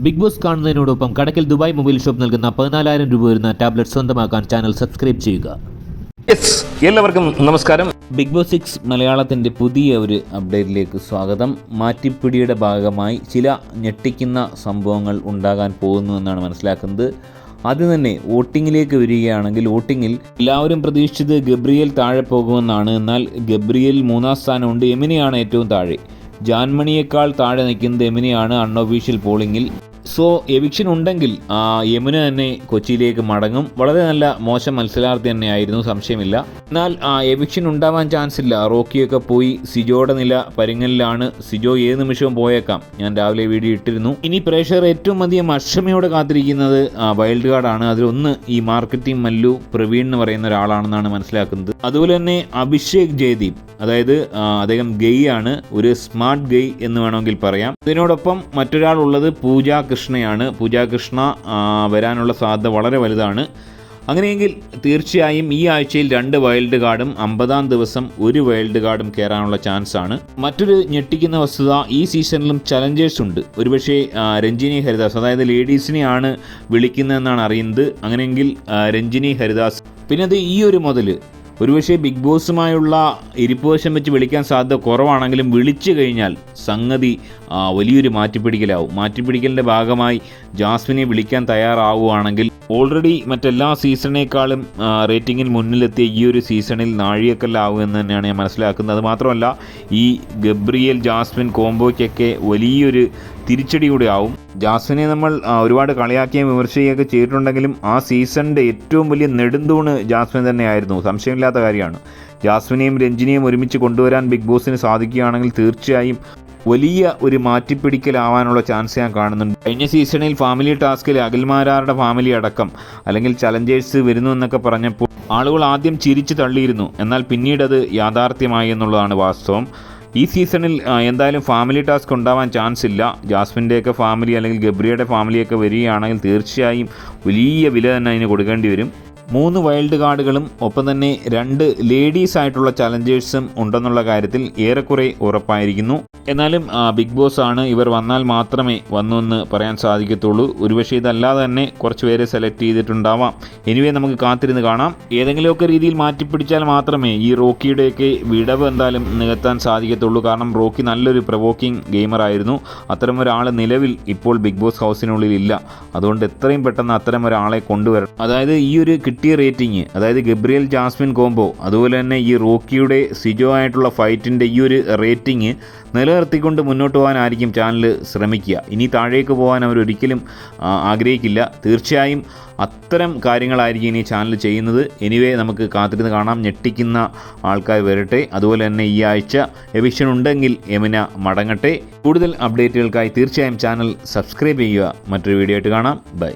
Big Boss കാണുന്നതിനോടൊപ്പം Kadakkal Dubai mobile shop നൽകുന്ന പതിനാലായിരം രൂപ വരുന്ന ടാബ്ലറ്റ് സ്വന്തമാക്കാൻ ചാനൽ സബ്സ്ക്രൈബ് ചെയ്യുക. യെസ് എല്ലാവർക്കും നമസ്കാരം. ബിഗ് ബോസ് സിക്സ് മലയാളത്തിന്റെ പുതിയ ഒരു അപ്ഡേറ്റിലേക്ക് സ്വാഗതം. മാറ്റിപ്പിടിയുടെ ഭാഗമായി ചില ഞെട്ടിക്കുന്ന സംഭവങ്ങൾ ഉണ്ടാകാൻ പോകുന്നു എന്നാണ് മനസ്സിലാക്കുന്നത്. ആദ്യം തന്നെ വോട്ടിങ്ങിലേക്ക് വരികയാണെങ്കിൽ വോട്ടിങ്ങിൽ എല്ലാവരും പ്രതീക്ഷിച്ചത് ഗബ്രിയൽ താഴെ പോകുമെന്നാണ്. എന്നാൽ ഗബ്രിയൽ മൂന്നാം സ്ഥാനമുണ്ട് എമിനെയാണ് ഏറ്റവും താഴെ. ജാൻമണിയേക്കാൾ താഴെ നിൽക്കുന്നത് എമിനെയാണ്. അൺഒഫീഷ്യൽ പോളിംഗിൽ സോ എവിക്ഷൻ ഉണ്ടെങ്കിൽ യമുന തന്നെ കൊച്ചിയിലേക്ക് മടങ്ങും. വളരെ നല്ല മോശം മത്സരാർത്ഥി തന്നെയായിരുന്നു സംശയമില്ല. എന്നാൽ എവിക്ഷൻ ഉണ്ടാവാൻ ചാൻസ് ഇല്ല റോക്കിയൊക്കെ പോയി സിജോയുടെ നില പരിങ്ങലിലാണ് സിജോ ഏത് നിമിഷവും പോയേക്കാം. ഞാൻ രാവിലെ വീഡിയോ ഇട്ടിരുന്നു. ഇനി പ്രേക്ഷകർ ഏറ്റവും അധികം അക്ഷമയോടെ കാത്തിരിക്കുന്നത് വൈൽഡ് കാർഡാണ് അതിലൊന്ന് ഈ മാർക്കറ്റിംഗ് മല്ലു പ്രവീൺ എന്ന് പറയുന്ന ഒരാളാണെന്നാണ് മനസ്സിലാക്കുന്നത്. അതുപോലെ തന്നെ അഭിഷേക് ജയദീപ്. അതായത് അദ്ദേഹം ഗെയ് ആണ്. ഒരു സ്മാർട്ട് ഗെയ് എന്ന് വേണമെങ്കിൽ പറയാം. ഇതിനോടൊപ്പം മറ്റൊരാൾ ഉള്ളത് പൂജ കൃഷ്ണയാണ്. പൂജാകൃഷ്ണ വരാനുള്ള സാധ്യത വളരെ വലുതാണ്. അങ്ങനെയെങ്കിൽ തീർച്ചയായും ഈ ആഴ്ചയിൽ രണ്ട് വൈൽഡ് കാർഡും അമ്പതാം ദിവസം ഒരു വൈൽഡ് കാർഡും കയറാനുള്ള ചാൻസ് ആണ്. മറ്റൊരു ഞെട്ടിക്കുന്ന വസ്തുത ഈ സീസണിലും ചലഞ്ചേഴ്സ് ഉണ്ട്. ഒരുപക്ഷെ രഞ്ജിനി ഹരിദാസ് അതായത് ലേഡീസിനെയാണ് വിളിക്കുന്നതെന്നാണ് അറിയുന്നത്. അങ്ങനെയെങ്കിൽ രഞ്ജിനി ഹരിദാസ്. പിന്നെ അത് ഈ ഒരു മുതൽ ഒരുപക്ഷെ ബിഗ് ബോസുമായുള്ള ഇരിപ്പുവശം വെച്ച് വിളിക്കാൻ സാധ്യത കുറവാണെങ്കിലും വിളിച്ചു കഴിഞ്ഞാൽ സംഗതി വലിയൊരു മാറ്റിപ്പിടിക്കലാവും. മാറ്റിപ്പിടിക്കലിന്റെ ഭാഗമായി ജാസ്മിനെ വിളിക്കാൻ തയ്യാറാവുകയാണെങ്കിൽ ഓൾറെഡി മറ്റെല്ലാ സീസണേക്കാളും റേറ്റിങ്ങിൽ മുന്നിലെത്തിയ ഈ ഒരു സീസണിൽ നാഴികക്കല്ലാവുമെന്ന് തന്നെയാണ് ഞാൻ മനസ്സിലാക്കുന്നത്. അത് മാത്രമല്ല ഈ ഗബ്രിയേൽ ജാസ്മിൻ കോംബോയ്ക്കൊക്കെ വലിയൊരു തിരിച്ചടി ആവും. ജാസ്മിനെ നമ്മൾ ഒരുപാട് കളിയാക്കുകയും വിമർശിക്കുകയൊക്കെ ചെയ്തിട്ടുണ്ടെങ്കിലും ആ സീസണിന്റെ ഏറ്റവും വലിയ നെടുന്തൂണ് ജാസ്മിൻ തന്നെയായിരുന്നു. സംശയമില്ലാത്ത കാര്യമാണ്. ജാസ്മിനെയും രഞ്ജിനെയും ഒരുമിച്ച് കൊണ്ടുവരാൻ ബിഗ് ബോസിന് സാധിക്കുകയാണെങ്കിൽ തീർച്ചയായും വലിയ ഒരു മാറ്റിപ്പിടിക്കലാവാനുള്ള ചാൻസ് ഞാൻ കാണുന്നുണ്ട്. കഴിഞ്ഞ സീസണിൽ ഫാമിലി ടാസ്കിൽ അഖിൽമാരാരുടെ ഫാമിലി അടക്കം അല്ലെങ്കിൽ ചലഞ്ചേഴ്സ് വരുന്നു എന്നൊക്കെ പറഞ്ഞപ്പോൾ ആളുകൾ ആദ്യം ചിരിച്ചു തള്ളിയിരുന്നു. എന്നാൽ പിന്നീട് അത് യാഥാർത്ഥ്യമായി എന്നുള്ളതാണ് വാസ്തവം. ഈ സീസണിൽ എന്തായാലും ഫാമിലി ടാസ്ക് ഉണ്ടാവാൻ ചാൻസ് ഇല്ല. ജാസ്മിന്റെയൊക്കെ ഫാമിലി അല്ലെങ്കിൽ ഗബ്രിയുടെ ഫാമിലിയൊക്കെ വരികയാണെങ്കിൽ തീർച്ചയായും വലിയ വില തന്നെ അതിന് കൊടുക്കേണ്ടി വരും. മൂന്ന് വൈൽഡ് കാർഡുകളും ഒപ്പം തന്നെ രണ്ട് ലേഡീസ് ആയിട്ടുള്ള ചലഞ്ചേഴ്സും ഉണ്ടെന്നുള്ള കാര്യത്തിൽ ഏറെക്കുറെ ഉറപ്പായിരിക്കുന്നു. എന്നാലും ബിഗ് ബോസ് ആണ് ഇവർ വന്നാൽ മാത്രമേ വന്നു എന്ന് പറയാൻ സാധിക്കത്തുള്ളൂ. ഒരുപക്ഷെ ഇതല്ലാതെ തന്നെ കുറച്ച് പേരെ സെലക്ട് ചെയ്തിട്ടുണ്ടാവാം. എനിവേ നമുക്ക് കാത്തിരുന്ന് കാണാം. ഏതെങ്കിലുമൊക്കെ രീതിയിൽ മാറ്റിപ്പിടിച്ചാൽ മാത്രമേ ഈ റോക്കിയുടെയൊക്കെ വിടവ് എന്തായാലും നികത്താൻ സാധിക്കത്തുള്ളൂ. കാരണം റോക്കി നല്ലൊരു പ്രവോക്കിംഗ് ഗെയിമർ ആയിരുന്നു. അത്തരം ഒരാൾ നിലവിൽ ഇപ്പോൾ ബിഗ് ബോസ് ഹൗസിനുള്ളിൽ ഇല്ല അതുകൊണ്ട് എത്രയും പെട്ടെന്ന് അത്തരം ഒരാളെ കൊണ്ടുവരണം. അതായത് ഈ ഒരു കിട്ടിയ റേറ്റിംഗ് അതായത് ഗബ്രിയൽ ജാസ്മിൻ കോംബോ അതുപോലെ തന്നെ ഈ റോക്കിയുടെ സിജോ ആയിട്ടുള്ള ഫൈറ്റിന്റെ ഈ ഒരു റേറ്റിംഗ് നിലനിർത്തിക്കൊണ്ട് മുന്നോട്ട് പോകാനായിരിക്കും ചാനൽ ശ്രമിക്കുക. ഇനി താഴേക്ക് പോകാൻ അവർ ഒരിക്കലും ആഗ്രഹിക്കില്ല. തീർച്ചയായും അത്തരം കാര്യങ്ങളായിരിക്കും ഇനി ചാനൽ ചെയ്യുന്നത്. എനിവേ നമുക്ക് കാത്തിരുന്ന് കാണാം. ഞെട്ടിക്കുന്ന ആൾക്കാർ വരട്ടെ. അതുപോലെ തന്നെ ഈ ആഴ്ച എവിഷൻ ഉണ്ടെങ്കിൽ യമുന മടങ്ങട്ടെ. കൂടുതൽ അപ്ഡേറ്റുകൾക്കായി തീർച്ചയായും ചാനൽ സബ്സ്ക്രൈബ് ചെയ്യുക. മറ്റൊരു വീഡിയോ ആയിട്ട് കാണാം. ബൈ